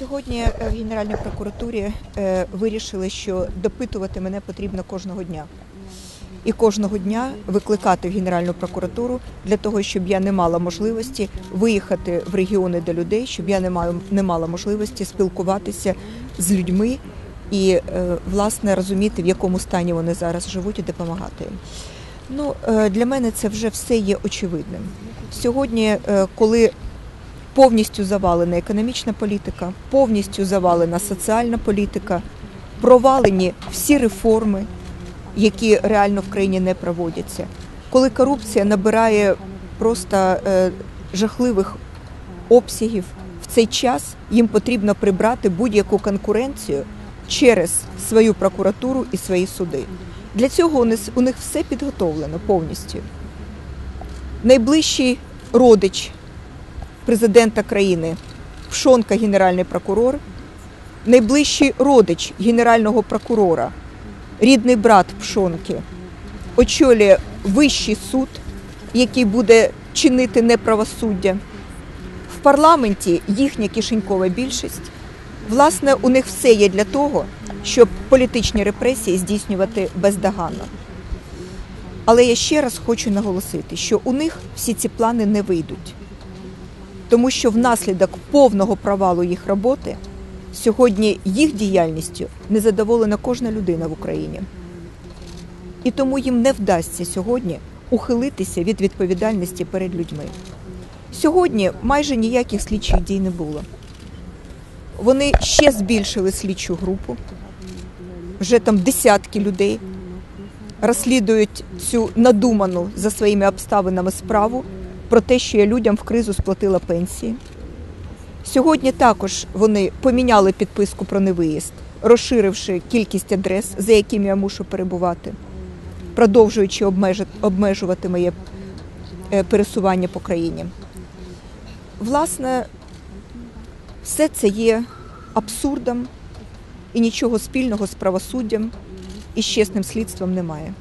Сьогодні е, в Генеральній прокуратурі е, вирішили, що допитувати мене потрібно кожного дня. І кожного дня викликати в Генеральну прокуратуру для того, щоб я не мала можливості виїхати в регіони до людей, щоб я не мала, не мала можливості спілкуватися з людьми і е, власне розуміти, в якому стані вони зараз живуть і допомагати їм. Ну, для мене це вже все є очевидним. Сьогодні, коли повністю завалена економічна політика, повністю завалена соціальна політика, провалені всі реформи, які реально в країні не проводяться. Коли корупція набирає просто е, жахливих обсягів, в цей час їм потрібно прибрати будь-яку конкуренцію через свою прокуратуру і свої суди. Для цього у них, у них все підготовлено повністю. Найближчий родич президента країни, Пшонка генеральний прокурор, найближчий родич генерального прокурора, рідний брат Пшонки, очолює вищий суд, який буде чинити неправосуддя. В парламенті їхня кишенькова більшість. Власне, у них все є для того, щоб політичні репресії здійснювати бездоганно. Але я ще раз хочу наголосити, що у них всі ці плани не вийдуть тому що внаслідок повного провалу їх роботи сьогодні їх діяльністю не задоволена кожна людина в Україні. І тому їм не вдасться сьогодні ухилитися від відповідальності перед людьми. Сьогодні майже ніяких слідчих дій не було. Вони ще збільшили слідчу групу, вже там десятки людей розслідують цю надуману за своїми обставинами справу про те, що я людям в кризу сплатила пенсії. Сьогодні також вони поміняли підписку про невиїзд, розширивши кількість адрес, за якими я мушу перебувати, продовжуючи обмежувати моє е, пересування по країні. Власне, все це є абсурдом і нічого спільного з правосуддям і з чесним слідством немає.